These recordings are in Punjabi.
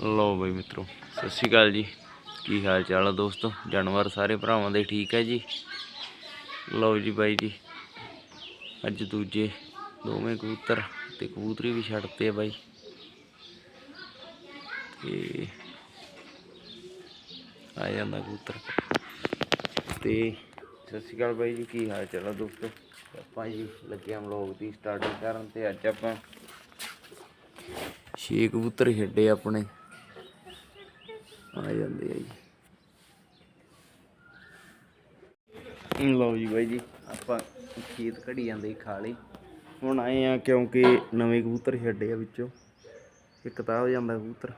ਲੋ ਬਈ ਮਿੱਤਰੋ, ਸਤਿ ਸ਼੍ਰੀ ਅਕਾਲ ਜੀ। ਕੀ ਹਾਲ ਚਾਲ ਆ ਦੋਸਤੋ? ਜਾਨਵਰ ਸਾਰੇ ਭਰਾਵਾਂ ਦੇ ਠੀਕ ਹੈ ਜੀ? ਲਓ ਜੀ ਬਾਈ ਜੀ, ਅੱਜ ਦੂਜੇ ਦੋਵੇਂ ਕਬੂਤਰ ਤੇ ਕਬੂਤਰੀ ਵੀ ਛੱਡਤੇ ਆ ਬਾਈ। ਤੇ ਆ ਜਾਂਦਾ ਕਬੂਤਰ। ਤੇ ਸਤਿ ਸ਼੍ਰੀ ਅਕਾਲ ਬਾਈ ਜੀ, ਕੀ ਹਾਲ ਚਾਲ ਆ ਦੋਸਤੋ? ਆਪਾਂ ਜੀ ਲੱਗੇ ਆਂ ਵਲੌਗ ਦੀ ਸਟਾਰਟਿੰਗ ਕਰਨ ਤੇ ਅੱਜ ਆਪਾਂ ਛੇ ਕਬੂਤਰ ਛੱਡੇ ਆਪਣੇ। ਆ ਜਾਂਦੇ ਆ ਜੀ। ਲਓ ਜੀ ਬਾਈ ਜੀ, ਆਪਾਂ ਖੇਤ ਘੜੀ ਜਾਂਦੇ ਖਾ ਲਈ ਹੁਣ ਆਏ ਆ ਕਿਉਂਕਿ ਨਵੇਂ ਕਬੂਤਰ ਛੱਡੇ ਆ ਵਿੱਚੋਂ। ਇੱਕ ਤਾਂ ਹੋ ਜਾਂਦਾ ਕਬੂਤਰ,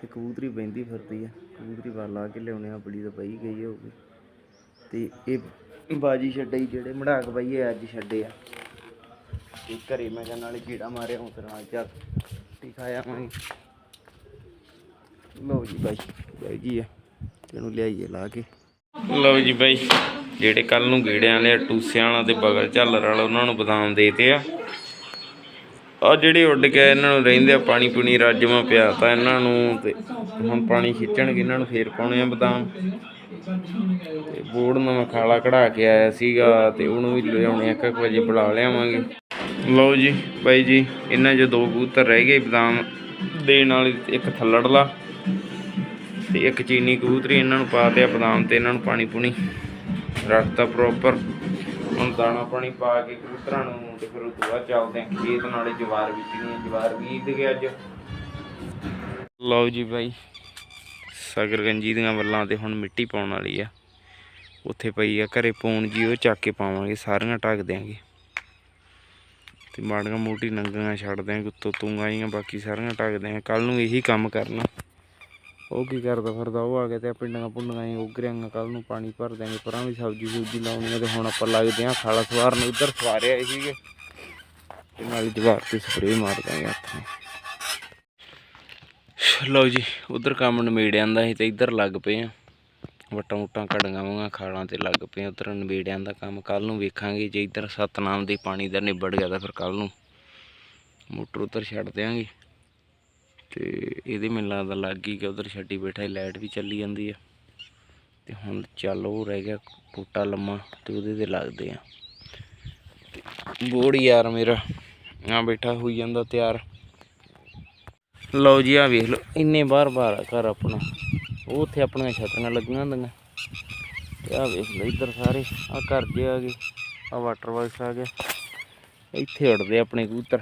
ਤੇ ਕਬੂਤਰੀ ਬੈਂਦੀ ਫਿਰਦੀ ਆ। ਕਬੂਤਰੀ ਵੱਲ ਲਾ ਕੇ ਲਿਆਉਣੇ ਆ, ਬੜੀ ਤਾਂ ਪਈ ਗਈ ਹੋਊਗੀ ਤੇ ਇਹ ਬਾਜੀ ਛੱਡੇ ਸੀ, ਜਿਹੜੇ ਮੜਾਕ ਬਾਈ ਅੱਜ ਛੱਡੇ ਆ। ਤੇ ਘਰੇ ਮੈਂ ਕਿਹਾ, ਨਾਲੇ ਕੀੜਾ ਮਾਰਿਆ ਹੁਣ ਫਿਰ ਨਾਲ ਚੱਲ ਦਿਖਾਇਆ ਮੈਂ ਲਓ ਜੀ ਬਾਈ ਬਾਈ ਜੀ ਆ। ਤੈਨੂੰ ਲਿਆਈਏ ਲਾ ਕੇ। ਲਓ ਜੀ ਬਾਈ, ਜਿਹੜੇ ਕੱਲ ਨੂੰ ਗੇੜਿਆਂ ਵਾਲੇ ਟੂਸਿਆਂ ਵਾਲਾ ਤੇ ਬਗਲ ਝੱਲਰ ਵਾਲਾ, ਉਹਨਾਂ ਨੂੰ ਬਦਾਮ ਦੇਤੇ ਆ। ਆ ਜਿਹੜੇ ਉੱਡ ਗਏ ਇਹਨਾਂ ਨੂੰ ਰਹਿੰਦੇ ਆ, ਪਾਣੀ ਪੂਣੀ ਰਾਜਮਾ ਪਿਆ ਤਾਂ ਇਹਨਾਂ ਨੂੰ ਤੇ ਹੁਣ ਪਾਣੀ ਖਿੱਚਣਗੇ, ਇਹਨਾਂ ਨੂੰ ਫੇਰ ਪਾਉਣੇ ਆ ਬਦਾਮ। ਤੇ ਬੋੜ ਨਵਾਂ ਖਾਲਾ ਕਢਾ ਕੇ ਆਇਆ ਸੀਗਾ ਤੇ ਉਹਨੂੰ ਵੀ ਲਿਆਉਣੇ ਆ ਇੱਕ ਵਜੇ ਬੁਲਾ ਲਿਆਵਾਂਗੇ। ਲਓ ਜੀ ਬਾਈ ਜੀ, ਇਹਨਾਂ 'ਚ ਦੋ ਕਬੂਤਰ ਰਹਿ ਗਏ ਬਦਾਮ ਦੇਣ ਵਾਲੇ, ਇੱਕ ਥੱਲੜਲਾ ਤੇ ਇੱਕ ਚੀਨੀ ਕਬੂਤਰੀ ਇਹਨਾਂ ਨੂੰ ਪਾ ਦਿਆ ਬਦਾਮ ਤੇ ਇਹਨਾਂ ਨੂੰ ਪਾਣੀ ਪੂਣੀ ਰੱਖਤਾ ਪ੍ਰੋਪਰ ਹੁਣ ਦਾਣਾ ਪਾਣੀ ਪਾ ਕੇ ਕਬੂਤਰਾਂ ਨੂੰ ਤੇ ਫਿਰ ਉਹ ਬਾਅਦ ਚੱਲਦੇ ਆ ਖੇਤ ਨਾਲੇ ਜਵਾਰ ਬੀਜਣੀ ਆ ਜਵਾਰ ਬੀਜ ਗਏ ਅੱਜ। ਲਓ ਜੀ ਬਾਈ ਸਗਰਗੰਜੀ ਦੀਆਂ ਵੱਲਾਂ ਤੇ ਹੁਣ ਮਿੱਟੀ ਪਾਉਣ ਵਾਲੀ ਆ। ਉੱਥੇ ਪਈ ਆ, ਘਰੇ ਪੌਣ ਜੀ, ਉਹ ਚੱਕ ਕੇ ਪਾਵਾਂਗੇ, ਸਾਰੀਆਂ ਢੱਕ ਦਿਆਂਗੇ। ਤੇ ਮਾੜੀਆਂ ਮੋਟੀ ਨੰਗੀਆਂ ਛੱਡ ਦਿਆਂਗੇ ਉੱਤੋਂ ਤੂੰ ਆਈਆਂ ਬਾਕੀ ਸਾਰੀਆਂ ਢੱਕ ਦਿਆਂਗੇ। ਕੱਲ ਨੂੰ ਇਹੀ ਕੰਮ ਕਰਨਾ। ਉਹ ਕੀ ਕਰਦਾ ਫਿਰਦਾ, ਉਹ ਆ ਗਿਆ ਤੇ ਪਿੰਡਾਂ ਪੁੰਡਾਂ ਹੀ ਉਗਰਿਆਂਗਾ ਕੱਲ ਨੂੰ ਪਾਣੀ ਭਰ ਦਿਆਂਗੇ, ਪਰਾਂ ਵੀ ਸਬਜ਼ੀ ਸੁਬਜ਼ੀ ਲਾਉਣੀ ਆ ਤੇ ਹੁਣ ਆਪਾਂ ਲੱਗਦੇ ਆਂ ਖਾਲਾ ਸਵਾਰਨ ਉਧਰ ਸਵਾਰਿਆ ਇਹ ਸੀਗੇ। ਤੇ ਨਾਲੇ ਜਵਾਰ ਤੇ ਸਪਰੇਅ ਮਾਰ ਦਾਂਗੇ ਹੱਥ ਲਓ ਜੀ, ਉਧਰ ਕੰਮ ਨਿਬੇੜਿਆਂ ਦਾ ਸੀ ਤੇ ਇੱਧਰ ਲੱਗ ਪਏ ਆ। ਵਟਾਂ ਵਟਾਂ ਕੜੀਆਂ ਵਾਂਗਾ ਖਾਲਾਂ ਤੇ ਲੱਗ ਪਏ ਉਧਰ ਨਿਬੇੜਿਆਂ ਦਾ ਕੰਮ। ਕੱਲ ਨੂੰ ਵੇਖਾਂਗੇ ਜੇ ਇੱਧਰ ਸਤਨਾਮ ਦੇ ਪਾਣੀ ਦਾ ਨਿਬੜ ਗਿਆ ਤਾਂ ਫਿਰ ਕੱਲ ਨੂੰ ਮੋਟਰ ਉਧਰ ਛੱਡ ਦਿਆਂਗੇ। ਤੇ ਇਹਦੇ ਮੈਨੂੰ ਲੱਗਦਾ ਲੱਗ ਹੀ ਗਿਆ, ਉਧਰ ਛੱਡੀ ਬੈਠਾ ਲਾਈਟ ਵੀ ਚੱਲੀ ਜਾਂਦੀ ਆ। ਤੇ ਹੁਣ ਚੱਲ ਉਹ ਰਹਿ ਗਿਆ ਟੋਟਾ ਲੰਮਾ ਤੇ ਉਹਦੇ ਤੇ ਲੱਗਦੇ ਆ। ਤੇ ਬੋੜ ਯਾਰ ਮੇਰਾ, ਆ ਬੈਠਾ ਹੋਈ ਜਾਂਦਾ ਤਿਆਰ। ਲਓ ਜੀ, ਆ ਵੇਖ ਲਓ, ਇੰਨੇ ਬਾਰ ਬਾਰ ਆ ਘਰ ਆਪਣਾ। ਉਹ ਉੱਥੇ ਆਪਣੀਆਂ ਛੱਤਾਂ ਲੱਗੀਆਂ ਹੁੰਦੀਆਂ। ਤੇ ਆ ਵੇਖ ਲਓ ਇੱਧਰ ਸਾਰੇ, ਆ ਘਰ ਜੇ ਆ ਗਏ, ਆ ਵਾਟਰ ਬਾਕਸ ਆ ਗਿਆ। ਇੱਥੇ ਉੜਦੇ ਆਪਣੇ ਕਬੂਤਰ।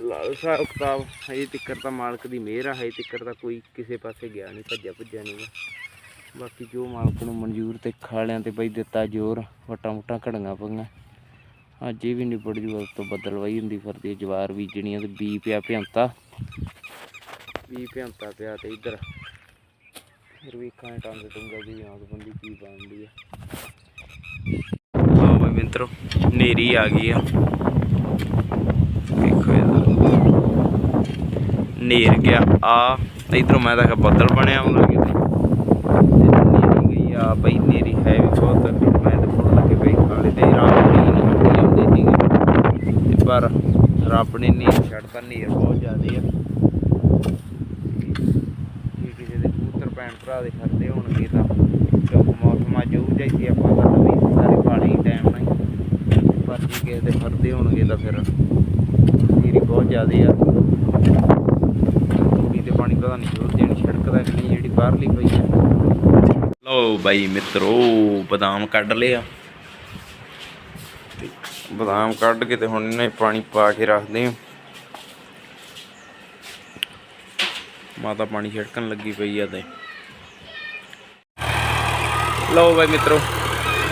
ਲਾਲ ਸਾਹਿਬ ਕਿਤਾਬ, ਹਜੇ ਤਿੱਕਰ ਤਾਂ ਮਾਲਕ ਦੀ ਮਿਹਰ ਆ, ਹਜੇ ਤਿੱਕਰ ਤਾਂ ਕੋਈ ਕਿਸੇ ਪਾਸੇ ਗਿਆ ਨਹੀਂ, ਭੱਜਿਆ ਭੱਜਿਆ ਨਹੀਂ ਬਾਕੀ ਜੋ ਮਾਲਕ ਨੂੰ ਮਨਜ਼ੂਰ ਤੇ ਖਾਲਿਆਂ ਤੇ ਬਈ ਦਿੱਤਾ ਜ਼ੋਰ, ਵਟਾਂ ਵਟਾਂ ਘੜੀਆਂ ਪਈਆਂ। ਅੱਜ ਇਹ ਵੀ ਨਿਬੜ ਜੂ ਉਸ ਤੋਂ ਬੱਦਲਵਾਈ ਹੁੰਦੀ ਫਿਰਦੀ ਜਵਾਰ ਬੀਜਣੀਆਂ ਤੇ ਬੀ ਪਿਆ ਭਿੰਤਾ ਬੀ ਭਿੰਤਾ ਪਿਆ ਤੇ ਇੱਧਰ। ਫਿਰ ਵੀ ਖਾਂ ਟੰਗ ਟੁੰਗਾ ਦੀ ਆਂਦ ਬੰਦੀ ਕੀ ਬਣਦੀ ਆ। ਲਓ ਬਈ ਮਿੱਤਰੋ ਨੇਰੀ ਆ ਗਈ ਆ ਦੇਖੋ ਇਹਦਾ ਨੇਰ ਗਿਆ। ਆ, ਇਧਰੋਂ ਮੈਂ ਤਾਂ ਬੱਦਲ ਬਣਿਆ ਹੁੰਦਾ ਕਿਤੇ। ਨੇਰੀ ਗਈ ਆ, ਬਈ ਨੇਰੀ ਹੈ ਵੀ ਬਹੁਤ। ਮੈਂ ਤਾਂ ਫੁੱਲ ਲੱਗੇ ਪਈ ਖਾਲੇ ਤੇ ਰਾਤ ਨਹੀਂ ਹੁੰਦੀ ਸੀਗੀ ਤੇ ਪਰ ਰੱਬ ਨੇ ਨੇਰ ਛੱਡਤਾ ਨੇਰ ਬਹੁਤ ਜ਼ਿਆਦੇ ਆ। ਜੇ ਕਿਸੇ ਦੇ ਕਬੂਤਰ, ਭੈਣ ਭਰਾ ਦੇ ਖਰਦੇ ਹੋਣਗੇ ਤਾਂ ਕਿਉਂਕਿ ਮੌਸਮ ਅੱਜ ਉਹ ਜਾਈਦੀ ਆਪਾਂ ਤਾਂ ਵੀ ਸਾਰੇ ਪਾਣੀ ਟਾਈਮ ਨਾਲ ਪਰ ਜੇ ਕਿਸੇ ਦੇ ਖਰਦੇ ਹੋਣਗੇ ਤਾਂ ਫਿਰ ਨੇਰੀ ਬਹੁਤ ਜ਼ਿਆਦੇ ਆ। ਪਾਣੀ ਪਤਾ ਨਹੀਂ ਜੋਰ ਦੇਣੀ ਸੜਕ ਦਾ ਨਹੀਂ, ਜਿਹੜੀ ਬਾਹਰਲੀ ਪਈ ਆ ਲਓ ਬਾਈ ਮਿੱਤਰੋ, ਬਦਾਮ ਕੱਢ ਲਿਆ ਬਦਾਮ ਕੱਢ ਕੇ ਤੇ ਹੁਣ ਇਹਨੇ ਪਾਣੀ ਪਾ ਕੇ ਰੱਖਦੇ ਆ। ਮਾਤਾ ਪਾਣੀ ਛਿੜਕਣ ਲੱਗੀ ਪਈ ਆ ਤੇ। ਲਓ ਬਾਈ ਮਿੱਤਰੋ,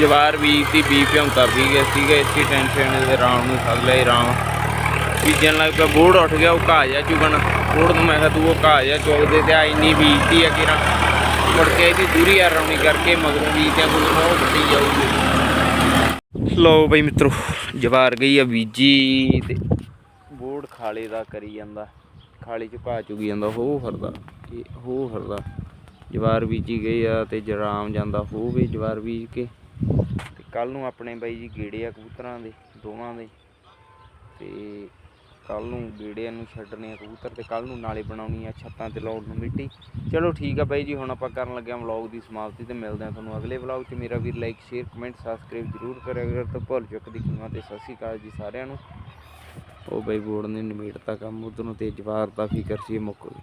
ਜਵਾਰ ਵੀ ਸੀ ਬੀ ਭਿਉਂਤਾ ਵੀ ਗਏ ਸੀਗਾ, ਇਸੀ ਟੈਨਸ਼ਨ ਦੇ ਰਾਮ ਨੂੰ ਫੜ ਲਿਆ ਰਾਮ। ਬੀਜਣ ਲੱਗ ਪਿਆ, ਬੋੜ ਉੱਠ ਗਿਆ, ਉਹ ਘਾਹ ਜਾ ਚੁਗਣ। ਬੋੜ ਨੂੰ ਮੈਂ ਕਿਹਾ ਤੂੰ ਉਹ ਘਾਹ ਜਾ ਚੁਗਦੇ ਤੇ ਆ ਇੰਨੀ ਬੀਜਤੀ ਆ ਕਿਰਾ ਮੁੜ ਕੇ ਇਹਦੀ ਦੂਰੀ ਆ ਰੌਣੀ ਕਰਕੇ ਮਗਰੋਂ ਬੀਜਦਿਆਂ ਕੋਈ ਉਹ ਵੱਡੀ ਜਾਊਗੀ। ਲਓ ਬਈ ਮਿੱਤਰੋ, ਜਵਾਰ ਗਈ ਆ ਬੀਜੀ ਤੇ ਬੋੜ ਖਾਲੇ ਦਾ ਕਰੀ ਜਾਂਦਾ। ਖਾਲੇ ਚ ਘਾਹ ਚੁਗੀ ਜਾਂਦਾ, ਹੋ ਫਿਰਦਾ ਇਹ ਹੋ ਫਿਰਦਾ ਜਵਾਰ ਬੀਜੀ ਗਈ ਆ ਤੇ ਜਰਾਮ ਜਾਂਦਾ, ਹੋ ਵੀ ਜਵਾਰ ਬੀਜ ਕੇ। ਤੇ ਕੱਲ ਨੂੰ ਆਪਣੇ ਬਾਈ ਜੀ ਗੇੜੇ ਆ ਕਬੂਤਰਾਂ ਦੇ, ਦੋਵਾਂ ਦੇ। ਤੇ ਕੱਲ ਨੂੰ ਗੇੜਿਆਂ ਨੂੰ ਛੱਡਣੇ ਆ ਕਬੂਤਰ ਤੇ ਕੱਲ ਨੂੰ ਨਾਲੇ ਬਣਾਉਣੀ ਆ ਛੱਤਾਂ ਤੇ ਲਾਉਣ ਨੂੰ ਮਿੱਟੀ। ਚਲੋ ਠੀਕ ਆ ਬਾਈ ਜੀ, ਹੁਣ ਆਪਾਂ ਕਰਨ ਲੱਗੇ ਆ ਵਲੌਗ ਦੀ ਸਮਾਪਤੀ ਤੇ ਮਿਲਦੇ ਆ ਤੁਹਾਨੂੰ ਅਗਲੇ ਵਲੌਗ 'ਚ। ਮੇਰਾ ਵੀਰ ਲਾਈਕ ਸ਼ੇਅਰ ਕਮੈਂਟ ਸਬਸਕ੍ਰਾਈਬ ਜ਼ਰੂਰ ਕਰਿਆ ਕਰੋ। ਤੇ ਭੁੱਲ ਚੁੱਕ ਦੀ ਖੀਮਾ ਤੇ ਸਤਿ ਸ਼੍ਰੀ ਅਕਾਲ ਜੀ ਸਾਰਿਆਂ ਨੂੰ। ਉਹ ਬਾਈ ਬੋਰਡ ਨੇ ਨਿਮੇੜਤਾ ਕੰਮ, ਉਧਰ ਨੂੰ ਤੇ ਜਵਾਰ ਦਾ ਫਿਕਰ ਸੀ ਇਹ ਮੁੱਕ ਗਈ।